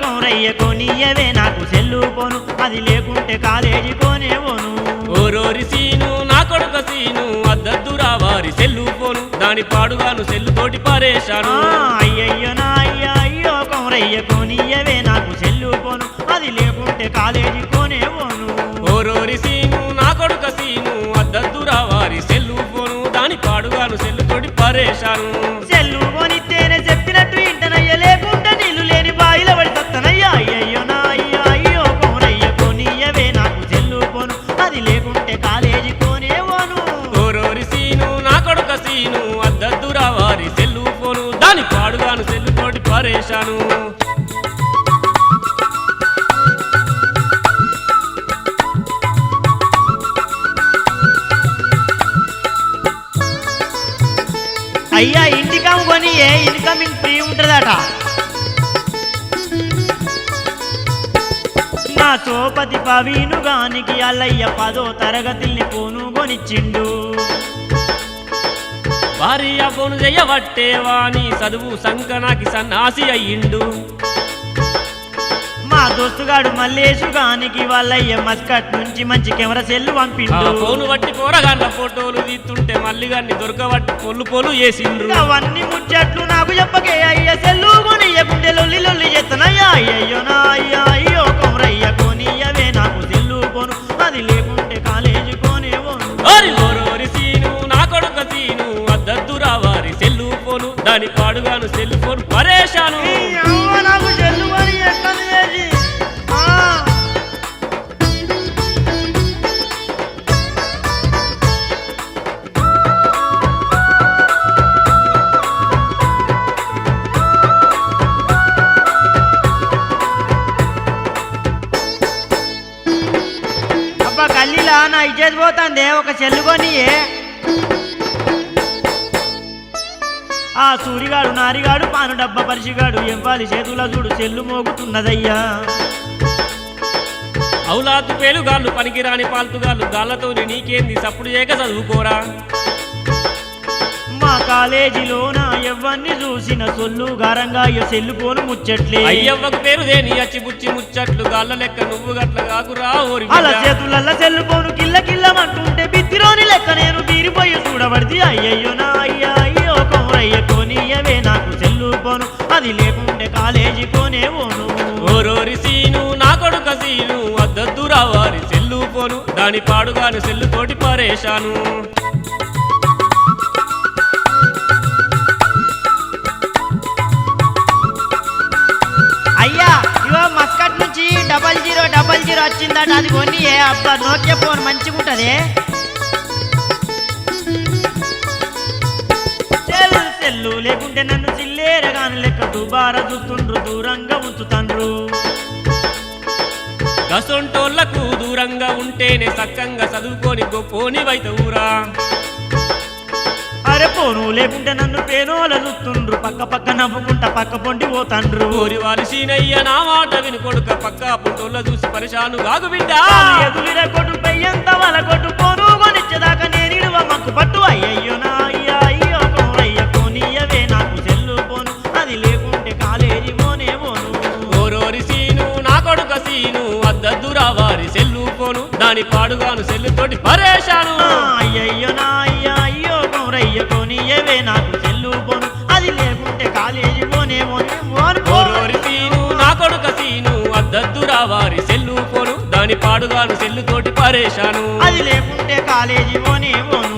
కొమరయ్య కొనియవే నాకు సెల్లు పోను అది లేకుంటే కాలేజీ పోనేవోను ఓరోరి సీను నా కొడుక సీను అద్దద్దురా వారి సెల్లు పోను దాని పాడుగాను సెల్లు తోటి పారేశాను. అయ్యయ్యో నా అయ్య అయ్యో కొమరయ్య కొనియవే నాకు సెల్లు పోను అది లేకుంటే కాలేజీ పోనేవోను ఓరోరి సీను నా కొడుక సీను అద్దద్దురా వారి సెల్లు పోను దాని పాడుగాను సెల్లు తోటి పారేశాను. సెల్లు దాని పాడుగాను సెల్లు తోటి పారేశాను. అయ్యా ఇంటికమ్ కొని ఏ ఇన్కమింగ్ ఫ్రీ ఉంటుందట? నా సోపతి పవీను గానికి అల్లయ్య పదో తరగతిని పోను కొనిచ్చిండు వారి అబ్బోను చెయ్యబట్టేవాని చదువు సంకనాకి సన్నాసి అయ్యిండు. మా దోస్తుగాడు మల్లేషు గానికి వాళ్ళయ్య మస్కట్ నుంచి మంచి కెమెరా సెల్లు పంపిండు. ఫోను బట్టి పోరగాళ్ళ ఫోటోలు తీస్తుంటే మళ్ళీ గాన్ని దొరకబట్టి పొల్లు పొలు చేసిండ్రు. అవన్నీ ముచ్చట్లు నాకు చెప్పకే అయ్య సెల్లు కొనియకుంటే లొల్లి లొల్లి చేస్తానయ్యా అయ్యయ్యో నా అయ్యా అయ్యో కొమరయ్య కొనియవే నాకు సెల్లు కొను. అది లేకుంటే కాలేజీ దాని పాడుగాను సెల్లు ఫోన్ పరేశాను అబ్బా నా ఇచ్చేది పోతుంది ఒక సెల్లు కొనియే. ఆ సూరిగాడు నారిగాడు పాను డబ్బ పరిచిగాడు ఎంపాలి చేతుల చూడు సెల్లు మోగుతున్నదయ్యా. అవులాతు పేలుగాళ్ళు పనికిరాని పాల్తుగాళ్ళు గాళ్ళతోని నీకేంది సప్పుడు చేయక చదువుకోరా? మా కాలేజీలోన ఎవ్వన్ని చూసిన సొల్లు గారంగా సెల్లు పోను ముచ్చట్లే. అయ్యవ్వకు పేరు దేని? అచ్చి బుచ్చి ముచ్చట్లు గాళ్ళ లెక్క నువ్వు గట్ల కాకురా ఓరి అలా. చేతులల్ల సెల్లు పోను కిల్ల కిల్లమంటుంటే బిత్తిరోని లెక్క నేను సీను నా కొడుక సీను అద్దద్దురా వారి సెల్లు పోను దాని పాడుగాను సెల్లు తోటి పారేశాను. అయ్యా ఇవో మస్కట్ నుంచి డబల్ జీరో డబల్ జీరో వచ్చిందట అది కొని అబ్బా నోకియా ఫోన్ మంచిగా ఉంటుంది సెల్లు లేకుంటే నన్ను చిల్లేరగాని లెక్క దుబార చూస్తుండ్రు దూరంగా ఉంచుతండ్రు. గసొంటోళ్ళకు దూరంగా ఉంటేనే సక్కంగా చదువుకొని గొప్పోని వైతవురా అరే పోను లేకుంటే నన్ను పేనోల చూస్తుండ్రు పక్క పక్క నవ్వుకుంటా పక్క పొంటి పోతండ్రు. ఓరి వారి సీనయ్య నా మాట విని కొడుక పక్క పుట్టోళ్ళ చూసి పరిశాను గాగు బిడ్డ. ఎదులిర కొట్టు పెయ్యంత వల కొట్టు పోను దాని పాడుగాను సెల్లు తోటి పరేశాను అయ్యయ్యో నా అయ్యా అయ్యో కోరయ్య కోనియవే నాకు సెల్లు పోను. అది లేకుంటే కాలేజీ పోనే పోనే పోను పోను ఓరోరి సీను నా కొడుక సీను అద్దద్దురా వారి సెల్లు పోను దాని పాడుగాను సెల్లు తోటి పరేశాను అది లేకుంటే కాలేజీ పోనే పోను దాని పాడుగాను